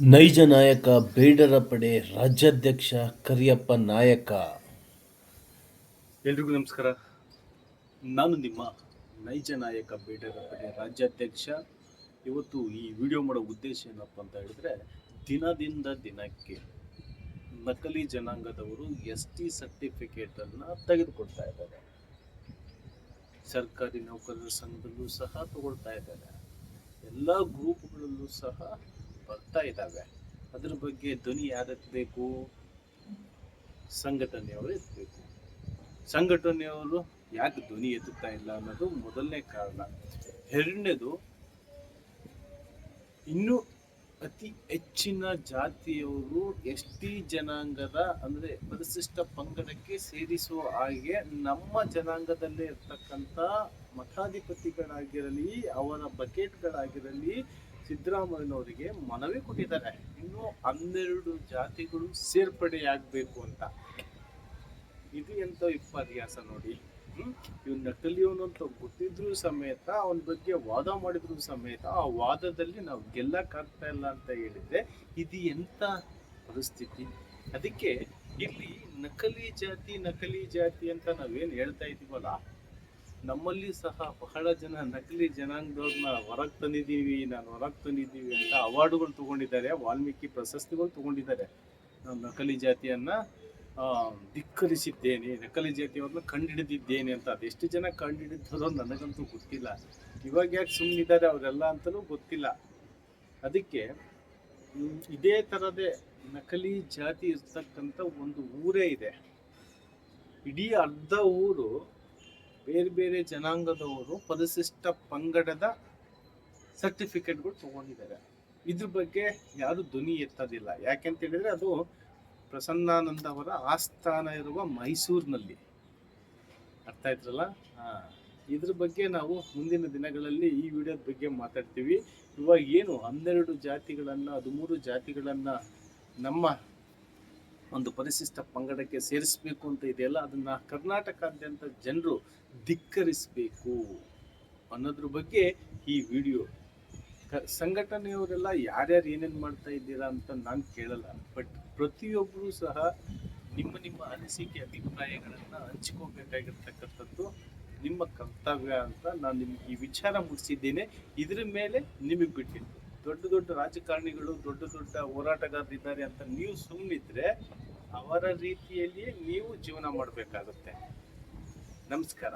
ನೈಜ ನಾಯಕ, ಬೇಡರ ಪಡೆ, ರಾಜ್ಯಾಧ್ಯಕ್ಷ ಕರಿಯಪ್ಪ ನಾಯಕ. ಎಲ್ರಿಗೂ ನಮಸ್ಕಾರ. ನಾನು ನಿಮ್ಮ ನೈಜ ನಾಯಕ, ಬೇಡರ ಪಡೆ ರಾಜ್ಯಾಧ್ಯಕ್ಷ. ಇವತ್ತು ಈ ವಿಡಿಯೋ ಮಾಡೋ ಉದ್ದೇಶ ಏನಪ್ಪ ಅಂತ ಹೇಳಿದ್ರೆ, ದಿನದಿಂದ ದಿನಕ್ಕೆ ನಕಲಿ ಜನಾಂಗದವರು ಎಸ್ ಟಿ ಸರ್ಟಿಫಿಕೇಟನ್ನು ತೆಗೆದುಕೊಳ್ತಾ ಇದ್ದಾರೆ. ಸರ್ಕಾರಿ ನೌಕರರ ಸಂಘದಲ್ಲೂ ಸಹ ತಗೊಳ್ತಾ ಇದ್ದಾರೆ. ಎಲ್ಲ ಗ್ರೂಪ್ಗಳಲ್ಲೂ ಸಹ ಬರ್ತಾ ಇದ್ದಾವೆ. ಅದ್ರ ಬಗ್ಗೆ ಧ್ವನಿ ಯಾರೆತ್ತಬೇಕು ಸಂಘಟನೆಯವರು ಎತ್ತಬೇಕು ಸಂಘಟನೆಯವರು ಯಾಕೆ ಧ್ವನಿ ಎತ್ತುತ್ತಾ ಇಲ್ಲ ಅನ್ನೋದು ಮೊದಲನೇ ಕಾರಣ. ಎರಡನೇದು, ಇನ್ನು ಅತಿ ಹೆಚ್ಚಿನ ಜಾತಿಯವರು ಎಸ್ ಟಿ ಜನಾಂಗದ ಅಂದ್ರೆ ಪರಿಶಿಷ್ಟ ಪಂಗಡಕ್ಕೆ ಸೇರಿಸುವ ಹಾಗೆ ನಮ್ಮ ಜನಾಂಗದಲ್ಲೇ ಇರ್ತಕ್ಕಂಥ ಮಠಾಧಿಪತಿಗಳಾಗಿರಲಿ, ಅವರ ಬಕೆಟ್ಗಳಾಗಿರಲಿ ಸಿದ್ದರಾಮಯ್ಯನವರಿಗೆ ಮನವಿ ಕೊಟ್ಟಿದ್ದಾರೆ. ಇನ್ನು ಹನ್ನೆರಡು ಜಾತಿಗಳು ಸೇರ್ಪಡೆಯಾಗಬೇಕು ಅಂತ. ಇದು ಎಂತ ವಿಪರ್ಯಾಸ ನೋಡಿ. ಇವ್ ನಕಲಿಯವನು ಅಂತ ಗೊತ್ತಿದ್ರು ಸಮೇತ, ಅವನ ಬಗ್ಗೆ ವಾದ ಮಾಡಿದ್ರು ಸಮೇತ ಆ ವಾದದಲ್ಲಿ ನಾವು ಗೆಲ್ಲಕ್ಕಾಗ್ತಾ ಇಲ್ಲ ಅಂತ ಹೇಳಿದ್ರೆ ಇದು ಎಂತ ಪರಿಸ್ಥಿತಿ? ಅದಕ್ಕೆ ಇಲ್ಲಿ ನಕಲಿ ಜಾತಿ ನಕಲಿ ಜಾತಿ ಅಂತ ನಾವೇನು ಹೇಳ್ತಾ ಇದೀವಲ್ಲ ನಮ್ಮಲ್ಲಿ ಸಹ ಬಹಳ ಜನ ನಕಲಿ ಜನಾಂಗದವ್ರನ್ನ ಹೊರಗೆ ತಂದಿದ್ದೀವಿ, ನಾನು ಹೊರಗೆ ತಂದಿದ್ದೀವಿ ಅಂತ ಅವಾರ್ಡುಗಳು ತಗೊಂಡಿದ್ದಾರೆ, ವಾಲ್ಮೀಕಿ ಪ್ರಶಸ್ತಿಗಳು ತಗೊಂಡಿದ್ದಾರೆ. ನಾನು ನಕಲಿ ಜಾತಿಯನ್ನ ಧಿಕ್ಕರಿಸಿದ್ದೇನೆ, ನಕಲಿ ಜಾತಿಯವ್ರನ್ನ ಕಂಡುಹಿಡಿದಿದ್ದೇನೆ ಅಂತ. ಅದೆಷ್ಟು ಜನ ಕಂಡುಹಿಡಿದ್ರು ನನಗಂತೂ ಗೊತ್ತಿಲ್ಲ. ಇವಾಗ ಯಾಕೆ ಸುಮ್ಮನಿದ್ದಾರೆ ಅವರೆಲ್ಲ ಅಂತಲೂ ಗೊತ್ತಿಲ್ಲ. ಅದಕ್ಕೆ ಇದೇ ಥರದೇ ನಕಲಿ ಜಾತಿ ಇರ್ತಕ್ಕಂಥ ಒಂದು ಊರೇ ಇದೆ. ಇಡೀ ಅರ್ಧ ಊರು ಬೇರೆ ಬೇರೆ ಜನಾಂಗದವರು ಪರಿಶಿಷ್ಟ ಪಂಗಡದ ಸರ್ಟಿಫಿಕೇಟ್ಗಳು ತಗೊಂಡಿದ್ದಾರೆ. ಇದ್ರ ಬಗ್ಗೆ ಯಾರು ಧ್ವನಿ ಎತ್ತೋದಿಲ್ಲ. ಯಾಕೆಂತ ಹೇಳಿದ್ರೆ ಅದು ಪ್ರಸನ್ನಾನಂದ ಅವರ ಆಸ್ಥಾನ ಇರುವ ಮೈಸೂರಿನಲ್ಲಿ. ಅರ್ಥ ಆಯ್ತಲ್ಲ ಹಾಂ. ಇದ್ರ ಬಗ್ಗೆ ನಾವು ಮುಂದಿನ ದಿನಗಳಲ್ಲಿ ಈ ವಿಡಿಯೋದ ಬಗ್ಗೆ ಮಾತಾಡ್ತೀವಿ. ಇವಾಗ ಏನು ಹನ್ನೆರಡು ಜಾತಿಗಳನ್ನ, ಹದಿಮೂರು ಜಾತಿಗಳನ್ನ ನಮ್ಮ ಒಂದು ಪರಿಶಿಷ್ಟ ಪಂಗಡಕ್ಕೆ ಸೇರಿಸಬೇಕು ಅಂತ ಇದೆಯಲ್ಲ ಅದನ್ನು ಕರ್ನಾಟಕಾದ್ಯಂತ ಜನರು ಧಿಕ್ಕರಿಸಬೇಕು ಅನ್ನೋದ್ರ ಬಗ್ಗೆ ಈ ವಿಡಿಯೋ. ಕ- ಸಂಘಟನೆಯವರೆಲ್ಲ ಯಾರ್ಯಾರು ಏನೇನು ಮಾಡ್ತಾ ಇದ್ದೀರಾ ಅಂತ ನಾನು ಕೇಳಲ್ಲ, ಬಟ್ ಪ್ರತಿಯೊಬ್ಬರೂ ಸಹ ನಿಮ್ಮ ನಿಮ್ಮ ಅನಿಸಿಕೆ, ಅಭಿಪ್ರಾಯಗಳನ್ನು ಹಂಚಿಕೋಬೇಕಾಗಿರ್ತಕ್ಕಂಥದ್ದು ನಿಮ್ಮ ಕರ್ತವ್ಯ ಅಂತ ನಾನು ನಿಮ್ಗೆ ಈ ವಿಚಾರ ಮುಗಿಸಿದ್ದೇನೆ. ಇದರ ಮೇಲೆ ನಿಮಗೆ ಬಿಟ್ಟಿದ್ದು. ದೊಡ್ಡ ದೊಡ್ಡ ರಾಜಕಾರಣಿಗಳು, ದೊಡ್ಡ ದೊಡ್ಡ ಹೋರಾಟಗಾರರಿದ್ದಾರೆ ಅಂತ ನೀವು ಸುಮ್ಮನಿದ್ರೆ ಅವರ ರೀತಿಯಲ್ಲಿಯೇ ನೀವು ಜೀವನ ಮಾಡಬೇಕಾಗುತ್ತೆ. ನಮಸ್ಕಾರ.